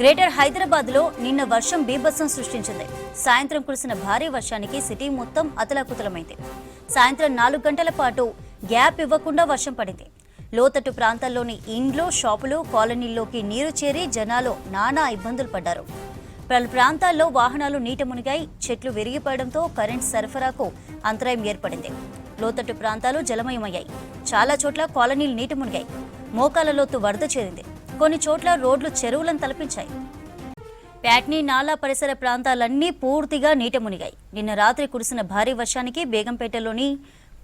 Greater హైదరాబాద్లో నిన్న వర్షం బీభత్సం సృష్టించింది. సాయంత్రం కురిసిన భారీ వర్షానికి సిటీ మొత్తం అతలాకుతలమైంది. సాయంత్రం నాలుగు గంటల పాటు గ్యాప్ ఇవ్వకుండా వర్షం పడింది. లోతట్టు ప్రాంతాల్లోని ఇండ్లు షాపులు కాలనీల్లోకి నీరు చేరి జనాలు నానా ఇబ్బందులు పడ్డారు. పలు ప్రాంతాల్లో వాహనాలు నీట మునిగాయి చెట్లు విరిగిపడడంతో కరెంట్ సరఫరాకు అంతరాయం ఏర్పడింది. లోతట్టు ప్రాంతాలు జలమయమయ్యాయి. చాలా చోట్ల కాలనీలు నీట మునిగాయి. మోకాల లోతు వరద చేరింది. కొన్ని చోట్ల రోడ్లు చెరువులను తలపించాయి. ప్యాట్నీ నాలా పరిసర ప్రాంతాలన్నీ పూర్తిగా నీట మునిగాయి. నిన్న రాత్రి కురిసిన భారీ వర్షానికి బేగంపేటలోని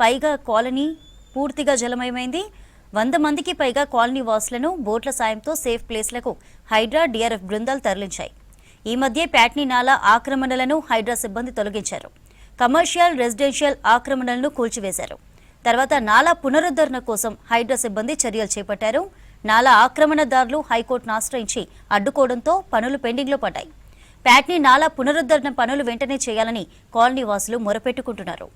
పైగా కాలనీ పూర్తిగా జలమయమైంది. వంద మందికి పైగా కాలనీ వాసులను బోట్ల సాయంతో సేఫ్ ప్లేస్లకు హైడ్రా డిఆర్ఎఫ్ బృందాలు తరలించాయి. ఈ మధ్య ప్యాట్నీ నాలా ఆక్రమణలను హైడ్రా సిబ్బంది తొలగించారు. కమర్షియల్ రెసిడెన్షియల్ ఆక్రమణలను కూల్చివేశారు. తర్వాత నాలా పునరుద్ధరణ కోసం హైడ్రా సిబ్బంది చర్యలు చేపట్టారు. నాలా ఆక్రమణదారులు హైకోర్టును ఆశ్రయించి అడ్డుకోవడంతో పనులు పెండింగ్లో పడ్డాయి. ప్యాట్నీ నాలా పునరుద్ధరణ పనులు వెంటనే చేయాలని కాలనీ వాసులు మొరపెట్టుకుంటున్నారు.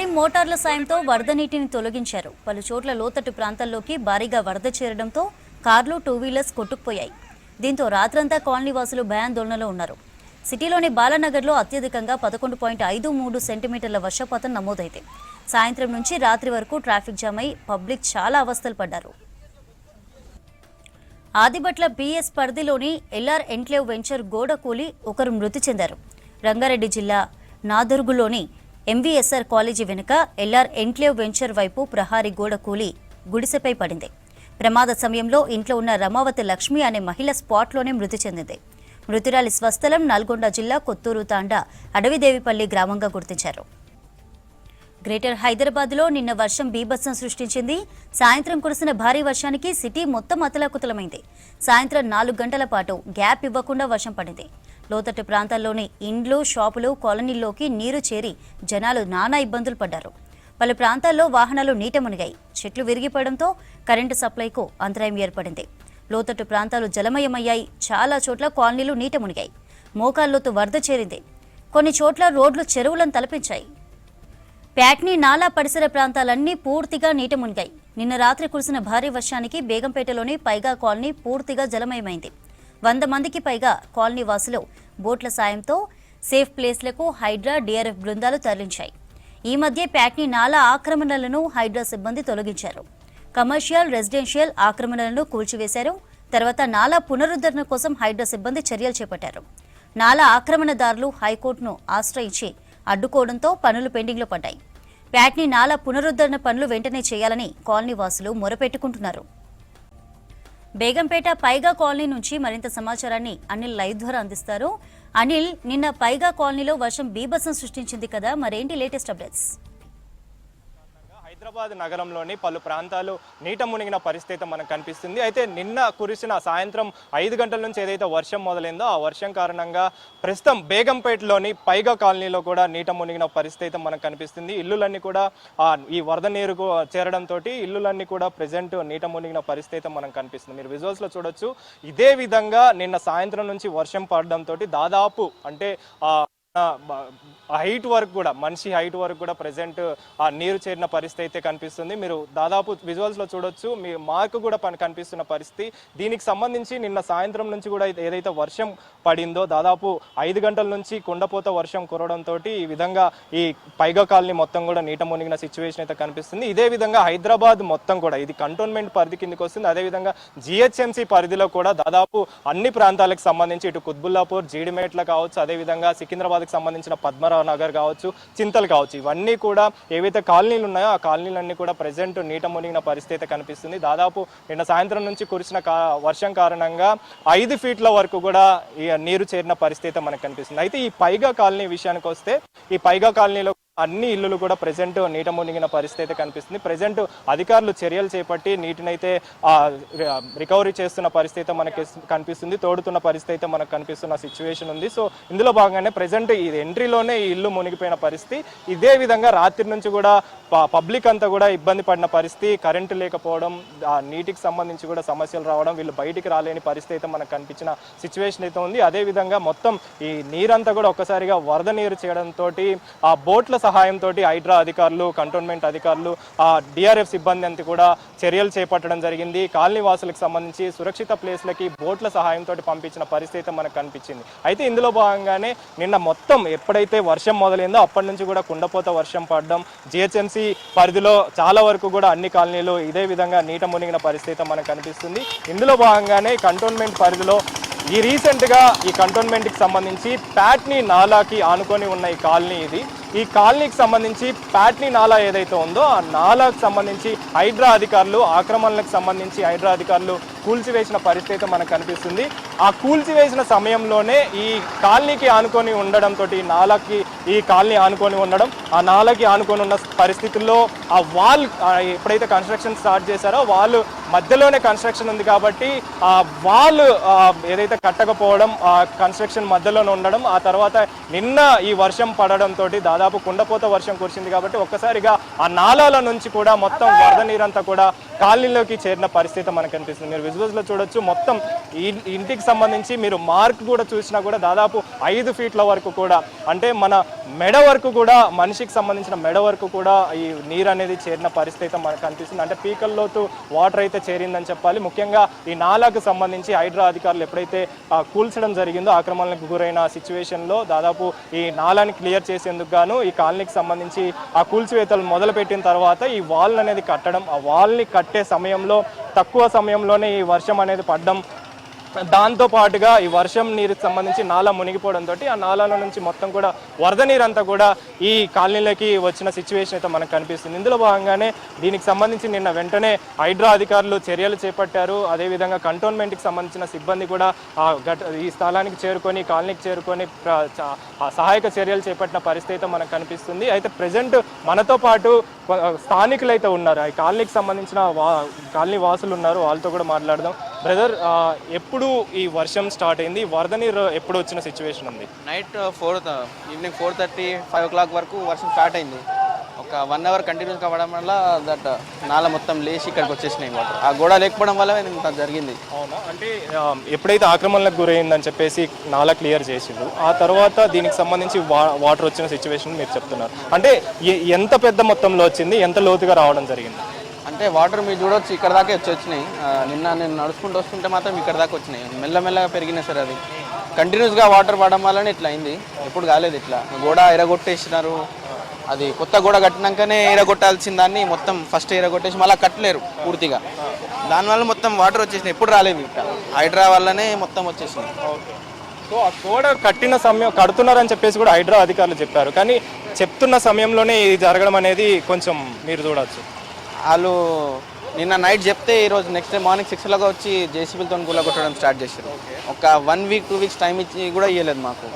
భారీ మోటార్ల సాయంతో వరద నీటిని తొలగించారు. పలు చోట్ల లోతట్టు ప్రాంతాల్లోకి భారీగా వరద చేరడంతో కార్లు టూ వీలర్స్ కొట్టుకుపోయాయి. దీంతో రాత్రంతా కాలనీ వాసులు భయాందోళనలో ఉన్నారు. సిటీలోని బాలానగర్లో అత్యధికంగా పదకొండు పాయింట్ ఐదు మూడు సెంటీమీటర్ల వర్షపాతం నమోదైంది. సాయంత్రం నుంచి రాత్రి వరకు ట్రాఫిక్ జామ్ అయి పబ్లిక్ చాలా అవస్థలు పడ్డారు. ఆదిబట్ల బీఎస్ పరిధిలోని ఎల్ఆర్ ఎన్క్లేవ్ వెంచర్ గోడ కూలి ఒకరు మృతి చెందారు. రంగారెడ్డి జిల్లా నాదర్గులోని ఎంవీఎస్ఆర్ కాలేజీ వెనుక ఎల్ఆర్ ఎన్క్లేవ్ వెంచర్ వైపు ప్రహారీ గోడ కూలి గుడిసెపై పడింది. ప్రమాద సమయంలో ఇంట్లో ఉన్న రమావతి లక్ష్మి అనే మహిళ స్పాట్లోనే మృతి చెందింది. మృతురాలి స్వస్థలం నల్గొండ జిల్లా కొత్తూరు తాండా అడవిదేవిపల్లి గ్రామంగా గుర్తించారు. గ్రేటర్ హైదరాబాద్లో నిన్న వర్షం బీభత్సం సృష్టించింది. సాయంత్రం కురిసిన భారీ వర్షానికి సిటీ మొత్తం అతలాకుతలమైంది. సాయంత్రం నాలుగు గంటల పాటు గ్యాప్ ఇవ్వకుండా వర్షం పడింది. లోతట్టు ప్రాంతాల్లోని ఇండ్లు షాపులు కాలనీల్లోకి నీరు చేరి జనాలు నానా ఇబ్బందులు పడ్డారు. పలు ప్రాంతాల్లో వాహనాలు నీట మునిగాయి. చెట్లు విరిగిపోవడంతో కరెంటు సప్లైకు అంతరాయం ఏర్పడింది. లోతట్టు ప్రాంతాలు జలమయమయ్యాయి. చాలా చోట్ల కాలనీలు నీట మునిగాయి. మోకాల్లోతు వరద చేరింది. కొన్ని చోట్ల రోడ్లు చెరువులను తలపించాయి. ప్యాట్నీ నాలా పరిసర ప్రాంతాలన్నీ పూర్తిగా నీట మునిగాయి. నిన్న రాత్రి కురిసిన భారీ వర్షానికి బేగంపేటలోని పైగా కాలనీ పూర్తిగా జలమయమైంది. వంద మందికి పైగా కాలనీ వాసులు బోట్ల సాయంతో సేఫ్ ప్లేస్లకు హైడ్రా డిఆర్ఎఫ్ బృందాలు తరలించాయి. ఈ మధ్య ప్యాట్ని నాలా ఆక్రమణలను హైడ్రా సిబ్బంది తొలగించారు. కమర్షియల్ రెసిడెన్షియల్ ఆక్రమణలను కూల్చివేశారు. తర్వాత నాలా పునరుద్ధరణ కోసం హైడ్రా సిబ్బంది చర్యలు చేపట్టారు. నాలా ఆక్రమణదారులు హైకోర్టును ఆశ్రయించి అడ్డుకోవడంతో పనులు పెండింగ్లో పడ్డాయి. ప్యాట్ని నాలా పునరుద్ధరణ పనులు వెంటనే చేయాలని కాలనీ వాసులు మొరపెట్టుకుంటున్నారు. బేగంపేట పైగా కాలనీ నుంచి మరింత సమాచారాన్ని అనిల్ లైవ్ ద్వారా అందిస్తారు. అనిల్ నిన్న పైగా కాలనీలో వర్షం బీభత్సం సృష్టించింది కదా మరేంటి లేటెస్ట్ అప్డేట్స్? హైదరాబాద్ నగరంలోని పలు ప్రాంతాలు నీట మునిగిన పరిస్థితి మనకు కనిపిస్తుంది. అయితే నిన్న కురిసిన సాయంత్రం ఐదు గంటల నుంచి ఏదైతే వర్షం మొదలైందో ఆ వర్షం కారణంగా ప్రస్తుతం బేగంపేటలోని పైగా కాలనీలో కూడా నీట మునిగిన పరిస్థితి మనకు కనిపిస్తుంది. ఇల్లులన్నీ కూడా ఆ, ఈ వరద నీరు చేరడంతో ఇల్లులన్నీ కూడా ప్రజెంట్ నీట మునిగిన పరిస్థితి మనకు కనిపిస్తుంది. మీరు విజువల్స్లో చూడొచ్చు. ఇదే విధంగా నిన్న సాయంత్రం నుంచి వర్షం పడడంతో దాదాపు అంటే ఆ హైట్ వరకు కూడా మనిషి హైట్ వరకు కూడా ప్రజెంట్ ఆ నీరు చేరిన పరిస్థితి అయితే కనిపిస్తుంది. మీరు దాదాపు విజువల్స్లో చూడొచ్చు. మీ మాకు కూడా పని కనిపిస్తున్న పరిస్థితి. దీనికి సంబంధించి నిన్న సాయంత్రం నుంచి కూడా ఏదైతే వర్షం పడిందో దాదాపు ఐదు గంటల నుంచి కుండపోత వర్షం కురవడంతో ఈ విధంగా ఈ పైగా కాలనీ మొత్తం కూడా నీట మునిగిన సిచ్యువేషన్ అయితే కనిపిస్తుంది. ఇదే విధంగా హైదరాబాద్ మొత్తం కూడా ఇది కంటోన్మెంట్ పరిధి కిందకి వస్తుంది. అదే విధంగా జిహెచ్ఎంసీ పరిధిలో కూడా దాదాపు అన్ని ప్రాంతాలకు సంబంధించి ఇటు కుత్బుల్లాపూర్ జీడిమేట్ల కావచ్చు అదే విధంగా హైదరాబాద్కి సంబంధించిన పద్మరావు నగర్ కావచ్చు చింతలు కావచ్చు ఇవన్నీ కూడా ఏవైతే కాలనీలు ఉన్నాయో ఆ కాలనీలన్నీ కూడా ప్రజెంట్ నీట మునిగిన పరిస్థితి కనిపిస్తుంది. దాదాపు నిన్న సాయంత్రం నుంచి కురిసిన వర్షం కారణంగా ఐదు ఫీట్ల వరకు కూడా ఈ నీరు చేరిన పరిస్థితి మనకు కనిపిస్తుంది. అయితే ఈ పైగా కాలనీ విషయానికి వస్తే ఈ పైగా కాలనీలో అన్ని ఇల్లులు కూడా ప్రజెంట్ నీట మునిగిన పరిస్థితి అయితే కనిపిస్తుంది. ప్రజెంట్ అధికారులు చర్యలు చేపట్టి నీటినైతే రికవరీ చేస్తున్న పరిస్థితి అయితే మనకి కనిపిస్తుంది. తోడుతున్న పరిస్థితి అయితే మనకు కనిపిస్తున్న సిచ్యువేషన్ ఉంది. సో ఇందులో భాగంగానే ప్రజెంట్ ఈ ఎంట్రీలోనే ఈ ఇల్లు మునిగిపోయిన పరిస్థితి. ఇదే విధంగా రాత్రి నుంచి కూడా పబ్లిక్ అంతా కూడా ఇబ్బంది పడిన పరిస్థితి. కరెంటు లేకపోవడం ఆ నీటికి సంబంధించి కూడా సమస్యలు రావడం వీళ్ళు బయటికి రాలేని పరిస్థితి అయితే మనకు కనిపించిన సిచ్యువేషన్ అయితే ఉంది. అదే విధంగా మొత్తం ఈ నీరంతా కూడా ఒక్కసారిగా వరద నీరు చేయడంతో ఆ బోట్ల సహాయంతో హైడ్రా అధికారులు కంటోన్మెంట్ అధికారులు ఆ డిఆర్ఎఫ్ సిబ్బంది అంతా కూడా చర్యలు చేపట్టడం జరిగింది. కాలనీ వాసులకు సంబంధించి సురక్షిత ప్లేస్లకి బోట్ల సహాయంతో పంపించిన పరిస్థితి మనకు కనిపించింది. అయితే ఇందులో భాగంగానే నిన్న మొత్తం ఎప్పుడైతే వర్షం మొదలైందో అప్పటి నుంచి కూడా కుండపోత వర్షం పడడం జిహెచ్ఎంసీ పరిధిలో చాలా వరకు కూడా అన్ని కాలనీలు ఇదే విధంగా నీట మునిగిన పరిస్థితి మనకు కనిపిస్తుంది. ఇందులో భాగంగానే కంటోన్మెంట్ పరిధిలో ఈ రీసెంట్గా ఈ కంటోన్మెంట్కి సంబంధించి ప్యాట్ని నాలాకి ఆనుకొని ఉన్న ఈ కాలనీ ఇది. ఈ కాలనీకి సంబంధించి ప్యాట్నీ నాలా ఏదైతే ఉందో ఆ నాలాకు సంబంధించి హైడ్రా అధికారులు ఆక్రమణలకు సంబంధించి హైడ్రా అధికారులు కూల్చివేసిన పరిస్థితి అయితే మనకు కనిపిస్తుంది. ఆ కూల్చివేసిన సమయంలోనే ఈ కాలనీకి ఆనుకొని ఉండడంతో ఈ నాలాకి ఈ కాలనీ ఆనుకొని ఉండడం ఆ నాలాకి ఆనుకొని ఉన్న పరిస్థితుల్లో ఆ వాల్ ఎప్పుడైతే కన్స్ట్రక్షన్ స్టార్ట్ చేశారో వాళ్ళు మధ్యలోనే కన్స్ట్రక్షన్ ఉంది కాబట్టి ఆ, ఏదైతే కట్టకపోవడం ఆ కన్స్ట్రక్షన్ మధ్యలోనే ఉండడం ఆ తర్వాత నిన్న ఈ వర్షం పడడంతో దాదాపు కుండపోత వర్షం కురిసింది కాబట్టి ఒక్కసారిగా ఆ నాలాల నుంచి కూడా మొత్తం వరద నీరంతా కూడా కాలనీలోకి చేరిన పరిస్థితి మనకు కనిపిస్తుంది మీరు visuals లో చూడొచ్చు మొత్తం ఇంటికి సంబంధించి మీరు మార్క్ కూడా చూసినా కూడా దాదాపు ఐదు ఫీట్ల వరకు కూడా అంటే మన మెడ వరకు కూడా మనిషికి సంబంధించిన మెడ వరకు కూడా ఈ నీరు అనేది చేరిన పరిస్థితి మనకు కనిపిస్తుంది అంటే పీకల్లోతు వాటర్ అయితే చేరిందని చెప్పాలి. ముఖ్యంగా ఈ నాలాకు సంబంధించి హైడ్రా అధికారులు ఎప్పుడైతే కూల్చడం జరిగిందో ఆక్రమణలకు గురైన సిచ్యువేషన్లో దాదాపు ఈ నాలాని క్లియర్ చేసేందుకు గాను ఈ కాలనీకి సంబంధించి ఆ కూల్చివేతలు మొదలుపెట్టిన తర్వాత ఈ వాల్ అనేది కట్టడం ఆ వాల్ని కట్టే సమయంలో తక్కువ సమయంలోనే ఈ వర్షం అనేది పడడం దాంతో పాటుగా ఈ వర్షం నీరుకి సంబంధించి నాలా మునిగిపోవడంతో ఆ నాలాల నుంచి మొత్తం కూడా వరద నీరు అంతా కూడా ఈ కాలనీలోకి వచ్చిన సిచ్యువేషన్ అయితే మనకు కనిపిస్తుంది. ఇందులో భాగంగానే దీనికి సంబంధించి నిన్న వెంటనే హైడ్రా అధికారులు చర్యలు చేపట్టారు. అదేవిధంగా కంటోన్మెంట్కి సంబంధించిన సిబ్బంది కూడా ఆ ఘట ఈ స్థలానికి చేరుకొని కాలనీకి చేరుకొని సహాయక చర్యలు చేపట్టిన పరిస్థితి అయితే మనకు కనిపిస్తుంది. అయితే ప్రజెంట్ మనతో పాటు స్థానికులు అయితే ఉన్నారు. ఈ కాలనీకి సంబంధించిన వా కాలనీ వాసులు ఉన్నారు. వాళ్ళతో కూడా మాట్లాడదాం. బ్రదర్ ఎప్పుడు ఈ వర్షం స్టార్ట్ అయింది? వరద నీరు ఎప్పుడు వచ్చిన సిచ్యువేషన్ ఉంది? Night four evening four thirty five o'clock వరకు వర్షం స్టార్ట్ అయింది. ఒక వన్ అవర్ కంటిన్యూస్ అవ్వడం వల్ల దట్ నాల మొత్తం లేచి ఇక్కడికి వచ్చేసినాయి వాటర్. ఆ గోడ లేకపోవడం వల్ల ఇంత జరిగింది. అవునా? అంటే ఎప్పుడైతే ఆక్రమణలకు గురైందని చెప్పేసి నాలా క్లియర్ చేసిండ్రు ఆ తర్వాత దీనికి సంబంధించి వా- వాటర్ వచ్చిన సిచ్యువేషన్ మీరు చెప్తున్నారు. అంటే ఎంత పెద్ద మొత్తంలో వచ్చింది? ఎంత లోతుగా రావడం జరిగింది? అంటే వాటర్ మీరు చూడవచ్చు ఇక్కడ దాకా వచ్చి వచ్చినాయి. నిన్న నేను నడుచుకుంటూ వస్తుంటే మాత్రం ఇక్కడ దాకా వచ్చినాయి. మెల్లమెల్లగా పెరిగినాయి సార్ అది కంటిన్యూస్గా వాటర్ పడడం వల్లనే ఇట్లా అయింది. ఎప్పుడు కాలేదు ఇట్లా. గోడ ఎరగొట్టేసినారు. అది కొత్త గోడ కట్టినాకనే ఎరగొట్టాల్సిన దాన్ని మొత్తం ఫస్ట్ ఎరగొట్టేసి మళ్ళీ కట్టలేరు పూర్తిగా. దానివల్ల మొత్తం వాటర్ వచ్చేసినాయి. ఎప్పుడు రాలేదు ఇక్కడ. హైడ్రా వల్లనే మొత్తం వచ్చేసింది సో ఆ గోడ కట్టిన సమయం కడుతున్నారని చెప్పేసి కూడా హైడ్రా అధికారులు చెప్పారు. కానీ చెప్తున్న సమయంలోనే ఇది జరగడం అనేది కొంచెం మీరు చూడవచ్చు వాళ్ళు నిన్న నైట్ చెప్తే ఈరోజు నెక్స్ట్ డే మార్నింగ్ సిక్స్ లాగా వచ్చి జేసీబీలతో కూల కొట్టడం స్టార్ట్ చేశారు ఒక one week two weeks time ఇచ్చి కూడా ఇవ్వలేదు మాకు.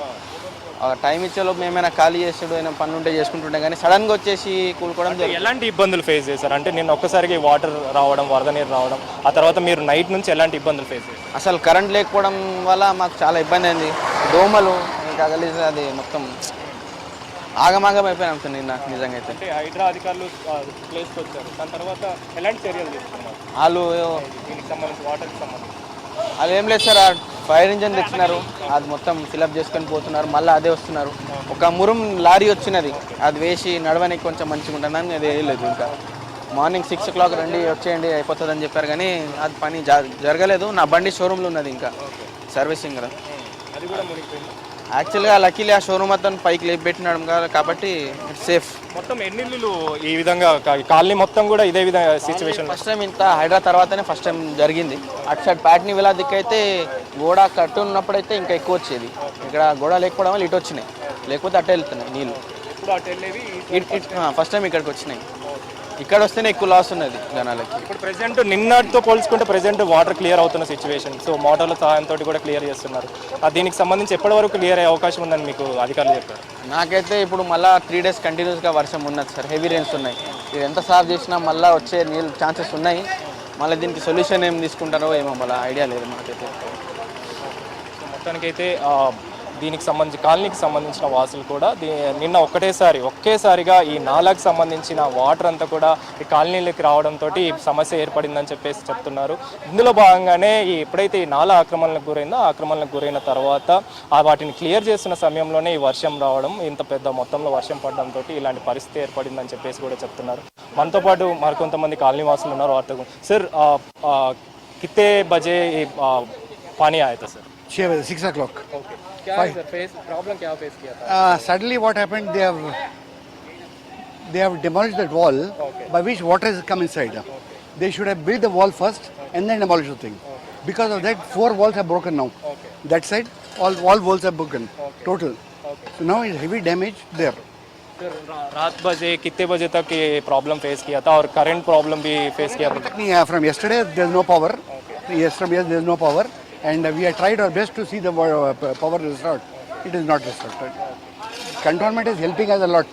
ఆ టైం ఇచ్చేలోపు మేమైనా ఖాళీ చేసాడు అయినా పనులు ఉంటే చేసుకుంటుండే కానీ సడన్గా వచ్చేసి కూలుకోవడం ఎలాంటి ఇబ్బందులు ఫేస్ చేశారు? అంటే నిన్న ఒక్కసారిగా వాటర్ రావడం వరద నీరు రావడం ఆ తర్వాత మీరు నైట్ నుంచి ఎలాంటి ఇబ్బందులు ఫేస్ చేశారు? అసలు కరెంట్ లేకపోవడం వల్ల మాకు చాలా ఇబ్బంది అయింది. దోమలు ఇంకా అది మొత్తం ఆగమాగం అయిపోయినాం సార్ నిన్న నిజంగా అయితే అంటే హైడ్రా అధికారులు ప్లేస్కి వచ్చారు. దాని తర్వాత ఎలాంటి చర్యలు తీసుకున్నారు? వాళ్ళు దీనికి సంబంధించి వాటర్కి సంబంధించి. అది ఏం లేదు సార్ ఫైర్ ఇంజన్ తెచ్చినారు. అది మొత్తం ఫిలప్ చేసుకొని పోతున్నారు. మళ్ళీ అదే వస్తున్నారు. ఒక మురుం లారీ వచ్చినది. అది వేసి నడవడానికి కొంచెం మంచిగా ఉంటుందని అది వేయలేదు ఇంకా. మార్నింగ్ సిక్స్ ఓ క్లాక్ రండి వచ్చేయండి అయిపోతుందని చెప్పారు కానీ అది పని జరగలేదు. నా బండి షోరూంలో ఉన్నది ఇంకా. సర్వీసింగ్ కదా అది కూడా మునిగిపోయింది? యాక్చువల్గా లక్కీలీ ఆ షోరూమ్ అతను పైకి లేపి పెట్టినాడు కదా కాబట్టి సేఫ్ మొత్తం ఎన్ని ఇల్లులు ఈ విధంగా కాలనీ మొత్తం కూడా ఇదే విధంగా సిచ్యువేషన్ ఫస్ట్ టైం ఇంత హైడ్రా తర్వాతనే ఫస్ట్ టైం జరిగింది. అటు సైడ్ ప్యాట్ని విలా దిక్కైతే గోడ కట్టు ఉన్నప్పుడైతే ఇంకా ఎక్కువ వచ్చేది. ఇక్కడ గోడ లేకపోవడం వల్ల ఇటు వచ్చినాయి. లేకపోతే అటు వెళ్తున్నాయి నీళ్ళు ఫస్ట్ టైం ఇక్కడికి వచ్చినాయి. ఇక్కడ వస్తేనే ఎక్కువ లాస్ ఉన్నది జనాలకి. ఇప్పుడు ప్రెసెంట్ నిన్నటితో పోల్చుకుంటే ప్రెసెంట్ వాటర్ క్లియర్ అవుతున్న సిచ్యువేషన్ సో మోటార్ల సహాయంతో కూడా క్లియర్ చేస్తున్నారు. ఆ దీనికి సంబంధించి ఎప్పటి వరకు క్లియర్ అయ్యే అవకాశం ఉందని మీకు అధికారులు చెప్పారు? నాకైతే ఇప్పుడు మళ్ళీ త్రీ డేస్ కంటిన్యూస్గా వర్షం ఉన్నది సార్. హెవీ రెయిన్స్ ఉన్నాయి. ఇది ఎంత సాఫ్ చేసినా మళ్ళీ వచ్చే నీళ్ళు ఛాన్సెస్ ఉన్నాయి. మళ్ళీ దీనికి సొల్యూషన్ ఏం తీసుకుంటారో ఏమో మళ్ళీ ఐడియా లేదు మాకైతే. మొత్తానికైతే దీనికి సంబంధించి కాలనీకి సంబంధించిన వాసులు కూడా నిన్న ఒకటేసారి ఒకేసారిగా ఈ నాలాకు సంబంధించిన వాటర్ అంతా కూడా ఈ కాలనీలకు రావడంతో ఈ సమస్య ఏర్పడిందని చెప్పేసి చెప్తున్నారు. ఇందులో భాగంగానే ఈ ఎప్పుడైతే ఈ నాలా ఆక్రమణలకు గురైందో ఆక్రమణలకు గురైన తర్వాత ఆ వాటిని క్లియర్ చేస్తున్న సమయంలోనే ఈ వర్షం రావడం ఇంత పెద్ద మొత్తంలో వర్షం పడడంతో ఇలాంటి పరిస్థితి ఏర్పడిందని చెప్పేసి కూడా చెప్తున్నారు. మనతో పాటు మరికొంతమంది కాలనీ వాసులు ఉన్నారు వార్తకు సార్ కితే బజే పని ఆయత సార్. Six o'clock okay. क्या है सर फेस प्रॉब्लम क्या फेस किया था suddenly what happened they have they have demolished that wall okay. by which water has come inside okay. they should have built the wall first okay. and then demolish the thing okay. because of that four walls are broken now okay. that side all all walls are broken okay. total okay. so now is heavy damage there रात बजे कितने बजे तक ये problem face किया था और current problem भी फेस किया था Technically, uh, from yesterday there's no power yesterday there's no power and uh, we have tried our best to see the uh, p- power restored it is not restored cantonment is helping us a lot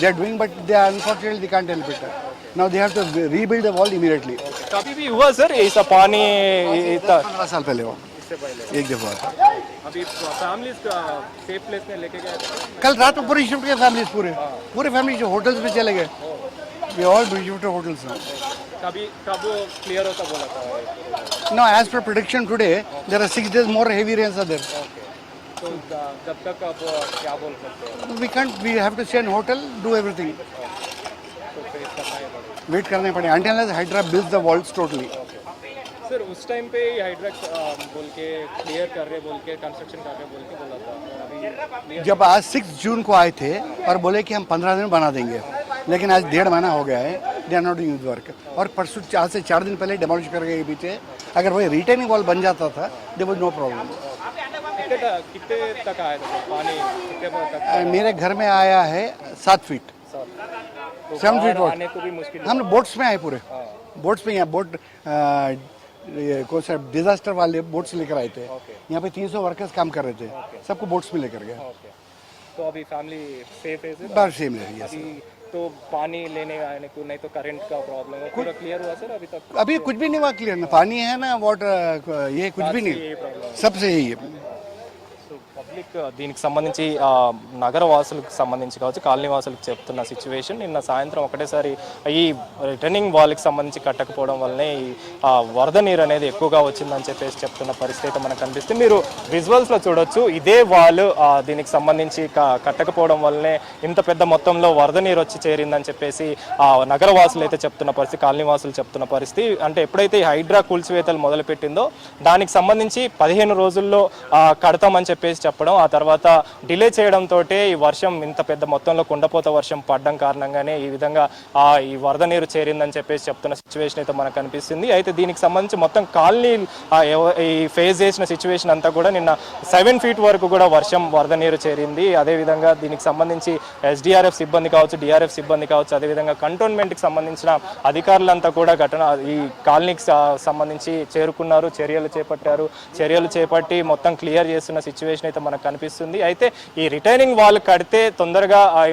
they are doing but they are unfortunately they can't help it now they have to rebuild the wall immediately कभी भी हुआ sir ऐसा पानी इतना पंद्रह साल पहले हुआ एक दफा हुआ था। अभी फैमिली सेफ प्लेस में लेके गए थे कल रात में पूरी शिफ्ट गए फैमिली पूरे पूरे फैमिली जो होटल्स में चले गए we all shift hotels now no as per prediction today there are six days more heavy rains are there जब we can't we have to stay hotel do everything wait करने पड़े until Hydra build the world totally sir उस time पे बोल के clear कर रहे बोल के कंस्ट्रक्शन कर रहे बोल के बोला था। जब आज सिक्स जून को आए थे और बोले कि हम पंद्रह दिन बना देंगे लेकिन आज डेढ़ महीना हो गया है they are not doing work और परसों आज से चार दिन पहले डेमोलिश कर गए पीछे अगर वही रिटर्निंग वॉल बन जाता था दे वॉज़ नो प्रॉब्लम कितने तक आया था? पानी मेरे घर में आया है सात फीट सेवन फीट वॉट हम बोट्स में आए पूरे। बोट्स में यहाँ बोट कौन सा डिजास्टर वाले बोट्स लेकर आए थे। यहाँ पे 300 वर्कर्स काम कर रहे थे। सबको बोट्स में लेकर गए। ओके तो अभी फैमिली सेफ़ है बार सेम है तो पानी लेने आने को नहीं तो करंट का प्रॉब्लम है। पूरा क्लियर हुआ सर अभी तक? अभी कुछ भी नहीं हुआ क्लियर ना। पानी है ना वाटर ये कुछ भी नहीं। सबसे यही है। పబ్లిక్ దీనికి సంబంధించి నగర వాసులకు సంబంధించి కావచ్చు కాలనీ వాసులకు చెప్తున్న సిచ్యువేషన్ నిన్న సాయంత్రం ఒకటేసారి ఈ రిటర్నింగ్ వాల్కి సంబంధించి కట్టకపోవడం వల్లనే ఈ వరద నీరు అనేది ఎక్కువగా వచ్చిందని చెప్పేసి చెప్తున్న పరిస్థితి అయితే మనకు కనిపిస్తుంది. మీరు విజువల్స్లో చూడొచ్చు ఇదే వాల్ దీనికి సంబంధించి కట్టకపోవడం వల్లనే ఇంత పెద్ద మొత్తంలో వరద నీరు వచ్చి చేరిందని చెప్పేసి ఆ నగర వాసులు అయితే చెప్తున్న పరిస్థితి కాలనీ వాసులు చెప్తున్న పరిస్థితి. అంటే ఎప్పుడైతే ఈ హైడ్రా కూల్చివేతలు మొదలుపెట్టిందో దానికి సంబంధించి పదిహేను రోజుల్లో కడతామని చెప్పేసి చెప్పడం ఆ తర్వాత డిలే చేయడంతో ఈ వర్షం ఇంత పెద్ద మొత్తంలో కుండపోత వర్షం పడడం కారణంగానే ఈ విధంగా ఆ, ఈ వరద నీరు చేరిందని చెప్పేసి చెప్తున్న సిచ్యువేషన్ అయితే మనకు కనిపిస్తుంది. అయితే దీనికి సంబంధించి మొత్తం కాలనీ ఈ ఫేస్ చేసిన సిచ్యువేషన్ అంతా కూడా నిన్న సెవెన్ ఫీట్ వరకు కూడా వర్షం వరద నీరు చేరింది. అదేవిధంగా దీనికి సంబంధించి ఎస్డిఆర్ఎఫ్ సిబ్బంది కావచ్చు డిఆర్ఎఫ్ సిబ్బంది కావచ్చు అదేవిధంగా కంటోన్మెంట్కి సంబంధించిన అధికారులంతా కూడా ఘటన ఈ కాలనీకి సంబంధించి చేరుకున్నారు చర్యలు చేపట్టారు. చర్యలు చేపట్టి మొత్తం క్లియర్ చేస్తున్న సిచ్యువేషన్ అయితే మనకు కనిపిస్తుంది. అయితే ఈ రిటైనింగ్ వాల్ కడితే తొందరగా ఆ